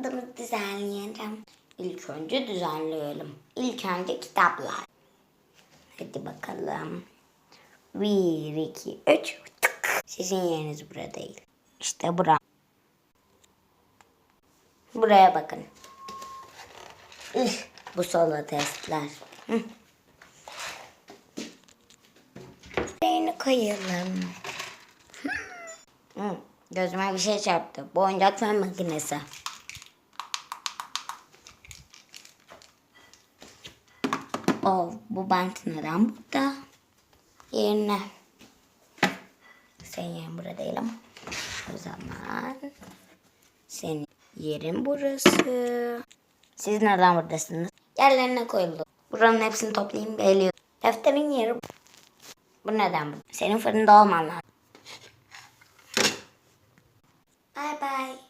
Adımı düzenleyelim. İlk önce düzenleyelim. İlk önce kitaplar. Hadi bakalım. Bir, iki, üç. Tık. Sizin yeriniz burada değil. İşte bura. Buraya bakın. Üf, bu solo testler. Hı. Reyni koyalım. Hı, gözüme bir şey çarptı. Bu oyuncak fön makinesi. O bu bant neden burada? Yerine. Senin yerin burada değil ama. O zaman senin yerin burası. Siz neden buradasınız? Yerlerine koyuldu. Buranın hepsini toplayayım geliyor. Defterin yeri bu. Bu neden bu? Senin fırında olman lazım. Bye bye.